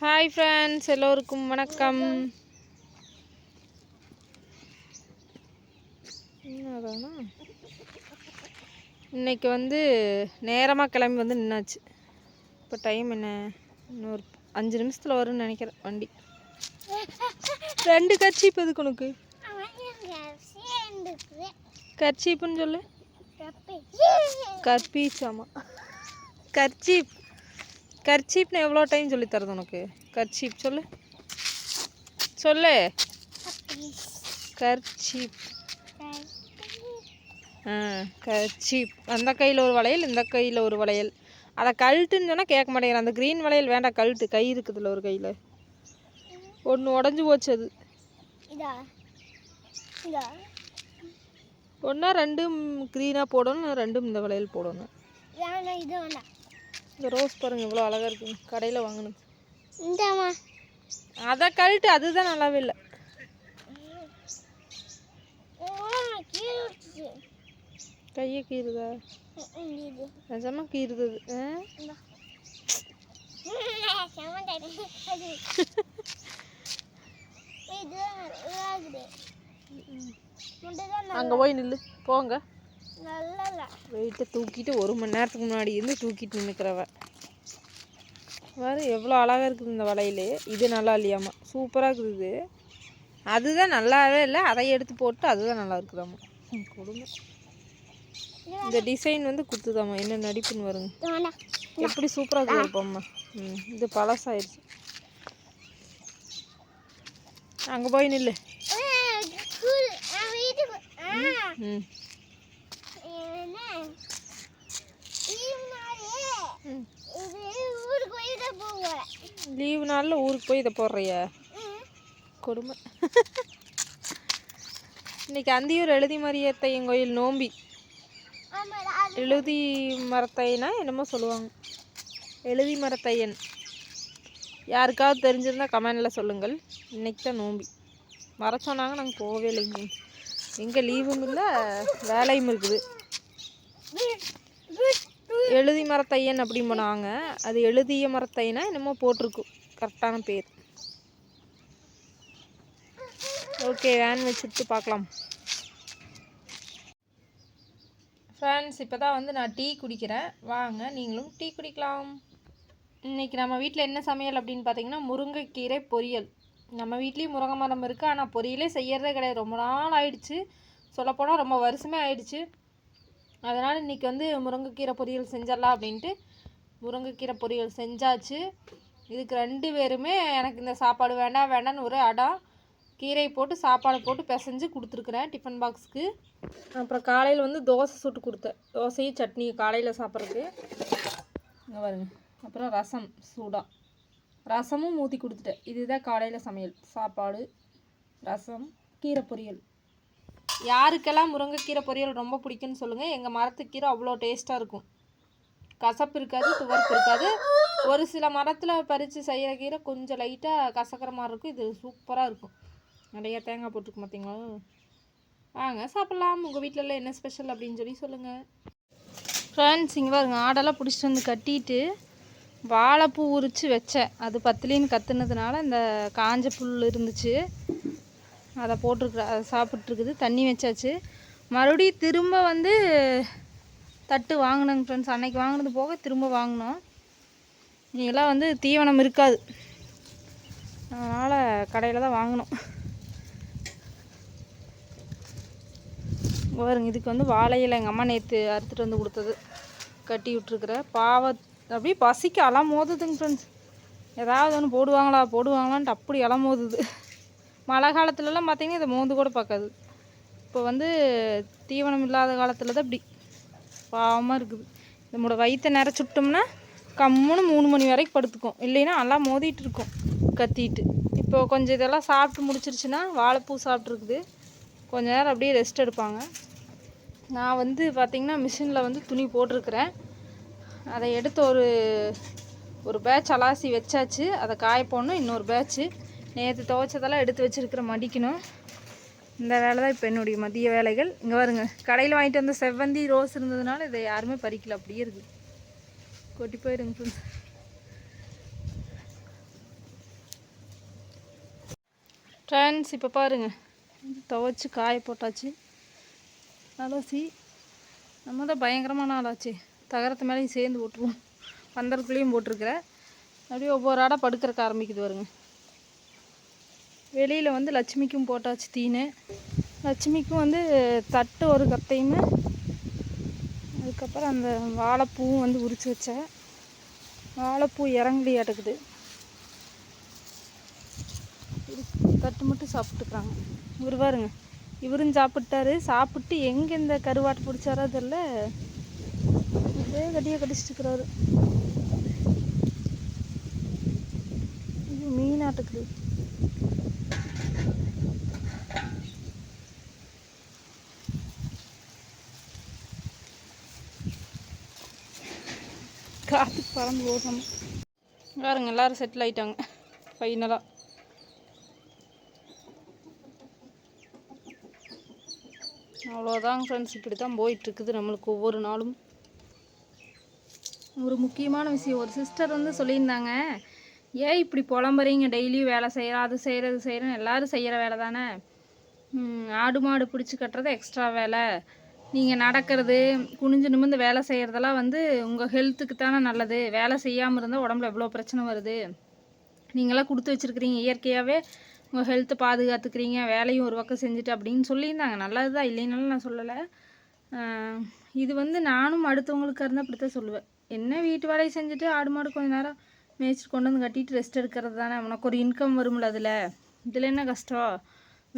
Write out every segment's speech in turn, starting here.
Hi friends எல்லோருக்கும் வணக்கம். இன்னைக்கு வந்து நேரமாக கிளம்பி வந்து நின்னாச்சு. இப்போ டைம் என்ன? இன்னொரு அஞ்சு நிமிஷத்தில் வரும்னு நினைக்கிறேன் வண்டி. ரெண்டு கர்ச்சீப் எதுக்கு உனக்கு? கர்ச்சீப்புன்னு சொல்லு. கற்பீச்சாமா கர்ச்சீப். கர்ச்சீப்னு எவ்வளோ டைம் சொல்லி தரது உனக்கு? கர்ச்சீப் சொல்லு. சொல்லு. கர்ச்சீப். ஆ கர்ச்சீப். அந்த கையில் ஒரு வளையல் இந்த கையில் ஒரு வளையல். அதை கழட்டுன்னு சொன்னால் கேட்க மாட்டேங்கிறேன். அந்த க்ரீன் வளையல் வேண்டாம் கழட்டு. கை இருக்குதுல்ல ஒரு கையில். ஒன்று உடஞ்சி போச்சு அது. ஒன்றா ரெண்டும் க்ரீனாக போடணும் ரெண்டும் இந்த வளையல் போடணும். இந்த ரோஸ் பாருங்க இவ்வளோ அழகாக இருக்குங்க கடையில் வாங்கினது. இந்தாம்மா. அதை கழட்டு அதுதான் நல்லாவே இல்லை. கையை கீறுதா? நிஜமா கீறுது அங்கே போய் நில்லு போங்க. வெயிட்டை தூக்கிட்டு ஒரு மணி நேரத்துக்கு முன்னாடி இருந்து தூக்கிட்டு நின்றுக்கிறவ வேறு எவ்வளோ அழகாக இருக்குது இந்த வளையல் இது நல்லா இல்லையாம்மா. சூப்பராக இருக்குது இது. அதுதான் நல்லாவே இல்லை. அதை எடுத்து போட்டு அதுதான் நல்லா இருக்குதாம்மா. கொடுமை இந்த டிசைன் வந்து குத்துதாம்மா. என்ன நடிப்புன்னு வருங்க எப்படி சூப்பராக இருப்போம்மா ம் இது பழசாயிருச்சு அங்கே போய் நில்லு. ம் என்ன லீவ் நாளே ம் இது ஊருக்கு போய் தான் போவேன் லீவு நாளில் ஊருக்கு போய் இதை போடுறிய? கொடுமை. இன்னைக்கு அந்தியூர் எழுதி மரியத்தையும் கோயில் நோம்பி. எழுதி மரத்தையனா என்னமோ சொல்லுவாங்க. எழுதி மரத்தையன். யாருக்காவது தெரிஞ்சிருந்தால் கமெண்டில் சொல்லுங்கள். இன்னைக்கு தான் நோம்பி. வர சொன்னாங்க நாங்கள் போகவே இல்லைங்க. எங்கே லீவும் இல்லை வேலையும் இருக்குது. எழுதி மரத்தையன் அப்படின்னு போனாங்க. அது எழுதிய மரத்தையனா என்னமோ போட்டிருக்கு. கரெக்டான பேர். ஓகே வேன் வச்சுட்டு பார்க்கலாம். ஃப்ரெண்ட்ஸ் இப்போ தான் வந்து நான் டீ குடிக்கிறேன். வாங்க நீங்களும் டீ குடிக்கலாம். இன்றைக்கி நம்ம வீட்டில் என்ன சமையல் அப்படின்னு பார்த்தீங்கன்னா முருங்கைக்கீரை பொரியல். நம்ம வீட்லேயும் முருங்கை மரம் இருக்குது ஆனால் பொரியலே செய்யறதே கிடையாது. ரொம்ப நாள் ஆயிடுச்சு. சொல்லப்போனால் ரொம்ப வருஷமே ஆயிடுச்சு. அதனால் இன்றைக்கி வந்து முருங்கைக்கீரை பொரியல் செஞ்சிடலாம் அப்படின்ட்டு முருங்கைக்கீரை பொரியல் செஞ்சாச்சு. இதுக்கு ரெண்டு பேருமே எனக்கு இந்த சாப்பாடு வேண்டாம் வேண்டாம்னு ஒரு அடம் கீரை போட்டு சாப்பாடு போட்டு பிசைஞ்சு கொடுத்துருக்குறேன் டிஃபன் பாக்ஸுக்கு. அப்புறம் காலையில் வந்து தோசை சுட்டு கொடுத்தேன். தோசையும் சட்னியும் காலையில் சாப்பிட்றதுக்கு. இங்கே பாருங்க. அப்புறம் ரசம் சூடாக ரசமும் ஊற்றி கொடுத்துட்டேன். இதுதான் காலையில் சமையல். சாப்பாடு ரசம் கீரை பொரியல். யாருக்கெல்லாம் முருங்கைக்கீரை பொரியல் ரொம்ப பிடிக்கும்னு சொல்லுங்கள் எங்கள் மரத்துக்கீரை அவ்வளோ டேஸ்ட்டாக இருக்கும். கசப்பு இருக்காது துவர்ப்பு இருக்காது. ஒரு சில மரத்தில் பறித்து செய்கிற கீரை கொஞ்சம் லைட்டாக கசக்கிற மாதிரி இருக்கும். இது சூப்பராக இருக்கும். நிறைய தேங்காய் போட்டுருக்கு பார்த்தீங்களா வாங்க சாப்பிட்லாம். உங்கள் வீட்டிலலாம் என்ன ஸ்பெஷல் அப்படின்னு சொல்லி சொல்லுங்கள் ஃப்ரெண்ட்ஸ் இங்கே பாருங்க ஆடெல்லாம் பிடிச்சிட்டு வந்து கட்டிட்டு வாழைப்பூ உரித்து வச்சேன். அது பத்துலின்னு கத்துனதுனால இந்த காஞ்ச புல் இருந்துச்சு. அதை போட்டிருக்குற அதை சாப்பிட்ருக்குது தண்ணி வச்சாச்சு. மறுபடியும் திரும்ப வந்து தட்டு வாங்கினேங்க ஃப்ரெண்ட்ஸ் அன்னைக்கு வாங்கினது போக திரும்ப வாங்கினோம். இங்கெல்லாம் வந்து தீவனம் இருக்காது. அதனால் கடையில் தான் வாங்கினோம். பாருங்க இதுக்கு வந்து வாழையில் எங்கள் அம்மா நேற்று அறுத்துட்டு வந்து கொடுத்தது. கட்டி விட்ருக்குற பாவ அப்படியே பசிக்கு அலம் மோதுதுங்க ஃப்ரெண்ட்ஸ் ஏதாவது ஒன்று போடுவாங்களா போடுவாங்களான்ட்டு அப்படி அலம் மோதுது மழை காலத்துலலாம் பார்த்தீங்கன்னா இதை மோந்து கூட பார்க்காது. இப்போ வந்து தீவனம் இல்லாத காலத்தில் தான் இப்படி பாவமாக இருக்குது. நம்மளோட வயிற்றை நிறச்சுட்டோம்னா கம்முன்னு மூணு மணி வரைக்கும் படுத்துக்கும். இல்லைன்னா நல்லா மோதிட்டு இருக்கும் கத்திட்டு. இப்போ கொஞ்சம் இதெல்லாம் சாப்பிட்டு முடிச்சிருச்சுன்னா வாழைப்பூ சாப்பிட்ருக்குது கொஞ்ச நேரம் அப்படியே ரெஸ்ட் எடுப்பாங்க. நான் வந்து பார்த்திங்கன்னா மிஷினில் வந்து துணி போட்டிருக்கிறேன். அதை எடுத்து ஒரு ஒரு பேட்ச் அலாசி வச்சாச்சு. அதை காய போடணும் இன்னொரு பேட்ச்சு நேற்று துவைச்சதெல்லாம் எடுத்து வச்சுருக்கிற மடிக்கணும். இந்த வேலை தான் இப்போ என்னுடைய மதிய வேலைகள். இங்கே வருங்க கடையில் வாங்கிட்டு வந்த செவ்வந்தி ரோஸ் இருந்ததுனால இதை யாருமே பறிக்கல அப்படியே இருக்குது கொட்டி போயிருங்க ஃப்ரெண்ட்ஸ் ஃப்ரெண்ட்ஸ் இப்போ பாருங்க துவைச்சி காய போட்டாச்சு. அலசி நம்ம தான் பயங்கரமான ஆளாச்சு. தகரத்து மேலேயும் சேர்ந்து போட்டுருவோம். பந்தலுக்குள்ளேயும் போட்டிருக்கிறேன் அப்படியே ஒவ்வொரு ஆடாக படுக்கிறக்க ஆரம்பிக்குது வருங்க வெளியில் வந்து லட்சுமிக்கும் போட்டாச்சு தீனு. லட்சுமிக்கும் வந்து தட்டு ஒரு கத்தையுமே அதுக்கப்புறம் அந்த வாழைப்பூவும் வந்து உரித்து வச்சேன் வாழைப்பூ இறங்கலியாட்டுக்குது தட்டு மட்டும் சாப்பிட்டுக்கிறாங்க. இவர் பாருங்க. இவரும் சாப்பிட்டாரு. சாப்பிட்டு எங்கே இந்த கருவாட்டு பிடிச்சாரோ தெரில இதே கட்டியாக கடிச்சிட்டுக்கிறாரு இது மீனாட்டுக்குது காற்றுக்கு பறந்து ஓடணும் பாருங்க எல்லாரும் செட்டில் ஆயிட்டாங்க. ஃபைனலாக அவ்வளோதாங்க ஃப்ரெண்ட்ஸ் இப்படி தான் போயிட்டுருக்குது நம்மளுக்கு ஒவ்வொரு நாளும். ஒரு முக்கியமான விஷயம் ஒரு சிஸ்டர் வந்து சொல்லியிருந்தாங்க ஏன் இப்படி புலம்புறீங்க டெய்லியும் வேலை செய்கிறோம் அது செய்கிறது செய்கிறேன் எல்லாரும் செய்கிற வேலை தானே ஆடு மாடு பிடிச்சி கட்டுறது எக்ஸ்ட்ரா வேலை. நீங்கள் நடக்கிறது குனிஞ்சு நிமிர்ந்து வேலை செய்கிறதெல்லாம் வந்து உங்கள் ஹெல்த்துக்கு தானே நல்லது. வேலை செய்யாமல் இருந்தால் உடம்புல எவ்வளோ பிரச்சனை வருது? நீங்களாம் கொடுத்து வச்சுருக்கிறீங்க. இயற்கையாகவே உங்கள் ஹெல்த்தை பாதுகாத்துக்கிறீங்க. வேலையும் ஒரு பக்கம் செஞ்சுட்டு அப்படின்னு சொல்லியிருந்தாங்க. நல்லது தான் இல்லைனாலும் நான் சொல்லலை. இது வந்து நானும் அடுத்தவங்களுக்கு இருந்தால் அப்படி தான் சொல்லுவேன். என்ன வீட்டு வேலையை செஞ்சுட்டு ஆடு மாடு கொஞ்ச நேரம் மேய்ச்சிட்டு கொண்டு வந்து கட்டிட்டு ரெஸ்ட் எடுக்கிறது தானே? உனக்கு ஒரு இன்கம் வரும்ல அதில். இதில் என்ன கஷ்டம்?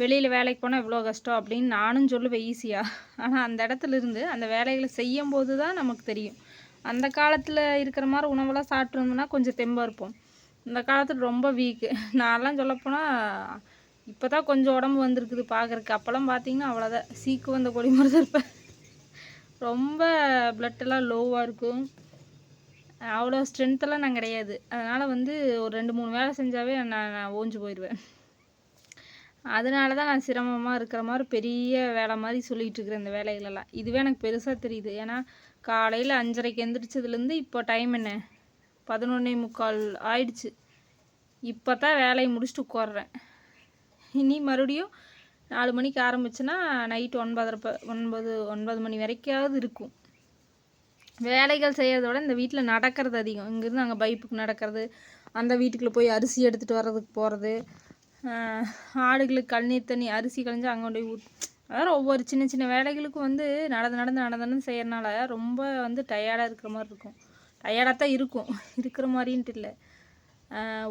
வெளியில் வேலைக்கு போனால் இவ்வளோ கஷ்டம் அப்படின்னு நானும் சொல்லுவேன் ஈஸியாக ஆனால் அந்த இடத்துல இருந்து அந்த வேலைகளை செய்யும் போது தான் நமக்கு தெரியும். அந்த காலத்தில் இருக்கிற மாதிரி உணவெல்லாம் சாப்பிட்ருந்தோம்னா கொஞ்சம் தெம்பாக இருப்போம். இந்த காலத்தில் ரொம்ப வீக்கு நான்லாம் சொல்லப்போனால் இப்போ தான் கொஞ்சம் உடம்பு வந்திருக்குது பார்க்குறக்கு அப்போல்லாம் பார்த்தீங்கன்னா அவ்வளோதான் சீக்கு வந்த கொடி மாதிரி இருப்பேன். ரொம்ப பிளட்டெல்லாம் லோவாக இருக்கும். அவ்வளோ ஸ்ட்ரென்த்தெல்லாம் நான் கிடையாது. அதனால் வந்து ஒரு ரெண்டு மூணு வேலை செஞ்சாவே நான் நான் ஓஞ்சு போயிடுவேன் அதனால தான் நான் சிரமமாக இருக்கிற மாதிரி பெரிய வேலை மாதிரி சொல்லிகிட்டு இருக்கிறேன் இந்த வேலைகளெல்லாம். இதுவே எனக்கு பெருசாக தெரியுது. ஏன்னா காலையில் அஞ்சரைக்கு எந்திரிச்சதுலேருந்து இப்போ டைம் என்ன? பதினொன்னே முக்கால் ஆயிடுச்சு. இப்போ தான் வேலையை முடிச்சுட்டு உட்கார்றேன். இனி மறுபடியும் நாலு மணிக்கு ஆரம்பிச்சுன்னா நைட் ஒன்பதரை ப- ஒன்பது ஒன்பது மணி வரைக்காவது இருக்கும். வேலைகள் செய்கிறத விட இந்த வீட்டில் நடக்கிறது அதிகம். இங்கேருந்து அங்கே பைப்புக்கு நடக்கிறது அந்த வீட்டுக்குள்ளே போய் அரிசி எடுத்துகிட்டு வர்றதுக்கு போகிறது ஆடுகளுக்கு கண்ணீர் தண்ணி அரிசி கழிஞ்சு அங்கே கொண்டு போய் ஊத் அதாவது ஒவ்வொரு சின்ன சின்ன வேலைகளுக்கும் வந்து நடந்து நடந்து நடந்து நடந்து செய்யறனால ரொம்ப வந்து டயர்டாக இருக்கிற மாதிரி இருக்கும். டயர்டாக தான் இருக்கும். இருக்கிற மாதிரின்ட்டு இல்லை.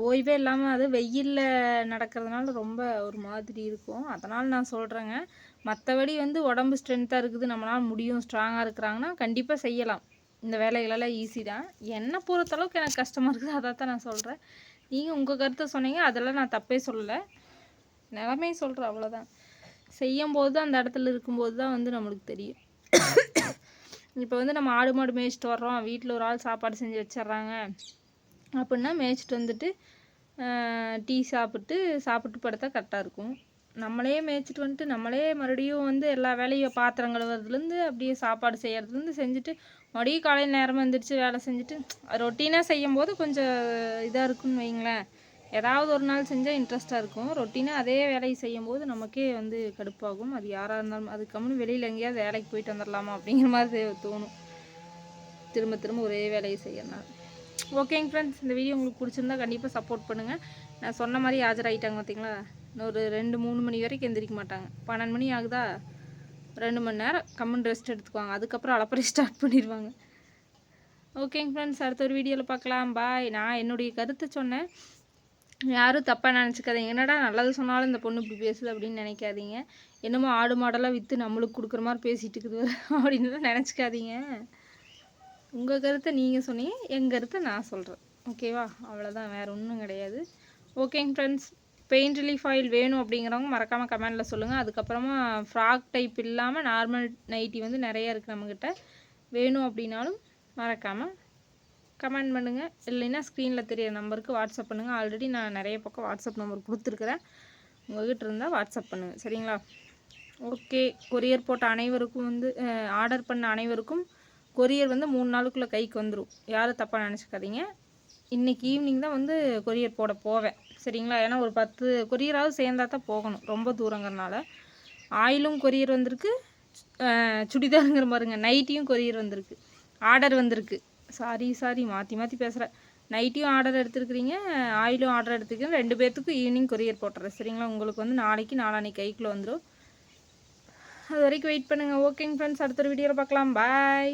ஓய்வே இல்லாமல் அது வெயிலில் நடக்கிறதுனால ரொம்ப ஒரு மாதிரி இருக்கும். அதனால் நான் சொல்கிறேங்க மற்றபடி வந்து உடம்பு ஸ்ட்ரென்த்தாக இருக்குது. நம்மளால் முடியும் ஸ்ட்ராங்காக இருக்கிறாங்கன்னா கண்டிப்பாக செய்யலாம். இந்த வேலைகளெல்லாம் ஈஸி தான். என்னை பொறுத்தளவுக்கு எனக்கு கஷ்டமாக இருக்குது அதை தான் நான் சொல்கிறேன் நீங்கள் உங்கள் கருத்தை சொன்னீங்க அதெல்லாம் நான் தப்பே சொல்லலை. நிலமே சொல்கிறேன் அவ்வளோதான் செய்யும்போது தான் அந்த இடத்துல இருக்கும்போது தான் வந்து நம்மளுக்கு தெரியும். இப்போ வந்து நம்ம ஆடு மாடு மேய்ச்சிட்டு வர்றோம் வீட்டில் ஒரு ஆள் சாப்பாடு செஞ்சு வச்சிடுறாங்க அப்படின்னா மேய்ச்சிட்டு வந்துட்டு டீ சாப்பிட்டு சாப்பிட்டு படுத்தா கரெக்டாக இருக்கும். நம்மளே மேய்ச்சிட்டு வந்துட்டு நம்மளே மறுபடியும் வந்து எல்லா வேலையும் பாத்திரம் கழுவுறதுலேருந்து அப்படியே சாப்பாடு செய்கிறதுலேருந்து செஞ்சுட்டு மறுபடியும் காலையில் நேரமாக எழுந்திரிச்சு வேலை செஞ்சுட்டு ரொட்டீனாக செய்யும்போது கொஞ்சம் இதாக இருக்குன்னு வைங்களேன். ஏதாவது ஒரு நாள் செஞ்சால் இன்ட்ரெஸ்ட்டாக இருக்கும். ரொட்டீனாக அதே வேலையை செய்யும்போது நமக்கே வந்து கடுப்பாகும். அது யாராக இருந்தாலும் அது கம்முன்னு வெளியில் எங்கேயாவது வேலைக்கு போயிட்டு வந்துடலாமா அப்படிங்கிற மாதிரி தோணும். திரும்ப திரும்ப ஒரே வேலையை செய்யறனால ஓகேங்க ஃப்ரெண்ட்ஸ் இந்த வீடியோ உங்களுக்கு பிடிச்சிருந்தா கண்டிப்பாக சப்போர்ட் பண்ணுங்கள் நான் சொன்ன மாதிரி ஆஜராகிட்டாங்க பார்த்தீங்களா இன்னொரு ரெண்டு மூணு மணி வரைக்கும் எந்திரிக்க மாட்டாங்க. பன்னெண்டு மணி ஆகுதா? ரெண்டு மணி நேரம் கம்மன் ரெஸ்ட் எடுத்துக்குவாங்க. அதுக்கப்புறம் அளப்பறை ஸ்டார்ட் பண்ணிடுவாங்க. ஓகேங்க ஃப்ரெண்ட்ஸ் அடுத்த ஒரு வீடியோவில் பார்க்கலாம். பாய் நான் என்னுடைய கருத்தை சொன்னேன். யாரும் தப்பாக நினச்சிக்காதீங்க. என்னடா நல்லது சொன்னாலும் இந்த பொண்ணு இப்படி பேசுது அப்படின்னு நினைக்காதீங்க. என்னமோ ஆடு மாடெல்லாம் விற்று நம்மளுக்கு கொடுக்குற மாதிரி பேசிகிட்டு இருக்குது. அப்படின்னு நினச்சிக்காதீங்க. உங்கள் கருத்தை நீங்கள் சொன்னீங்க எங்கள் கருத்தை நான் சொல்கிறேன் ஓகேவா அவ்வளோதான் வேறு ஒன்றும் கிடையாது. ஓகேங்க ஃப்ரெண்ட்ஸ் பெயிண்ட் ரிலீஃப் ஆயில் வேணும் அப்படிங்கிறவங்க மறக்காமல் கமெண்டில் சொல்லுங்கள் அதுக்கப்புறமா ஃப்ராக் டைப் இல்லாமல் நார்மல் நைட்டி வந்து நிறைய இருக்குது நம்மக்கிட்ட வேணும் அப்படின்னாலும் மறக்காமல் கமெண்ட் பண்ணுங்கள் இல்லைன்னா ஸ்க்ரீனில் தெரிய நம்பருக்கு வாட்ஸ்அப் பண்ணுங்கள் ஆல்ரெடி நான் நிறைய பக்கம் வாட்ஸ்அப் நம்பர் கொடுத்துருக்குறேன். உங்கள்கிட்ட இருந்தால் வாட்ஸ்அப் பண்ணுங்கள் சரிங்களா? ஓகே கொரியர் போட்ட அனைவருக்கும் வந்து ஆர்டர் பண்ண அனைவருக்கும் கொரியர் வந்து மூணு நாளுக்குள்ளே கைக்கு வந்துடும் யாரும் தப்பாக நினச்சிக்காதீங்க. இன்றைக்கி ஈவினிங் தான் வந்து கொரியர் போட போவேன். சரிங்களா? ஏன்னா ஒரு பத்து கொரியராவது சேர்ந்தா தான் போகணும். ரொம்ப தூரங்கிறனால. ஆயிலும் கொரியர் வந்திருக்கு. சுடிதாருங்கிற பாருங்க. நைட்டியும் கொரியர் வந்திருக்கு. ஆர்டர் வந்திருக்கு. சாரி சாரி மாற்றி மாற்றி பேசுகிறேன் நைட்டியும் ஆர்டர் எடுத்துருக்கிறீங்க. ஆயிலும் ஆர்டர் எடுத்துருக்கீங்க. ரெண்டு பேர்த்துக்கும் ஈவினிங் கொரியர் போட்டுறேன். சரிங்களா? உங்களுக்கு வந்து நாளைக்கு நாளான்னைக்கு கைக்குள்ளே வந்துடும் அது வரைக்கும் வெயிட் பண்ணுங்கள் ஓகேங்க ஃப்ரெண்ட்ஸ் அடுத்த ஒரு வீடியோவில் பார்க்கலாம் பாய்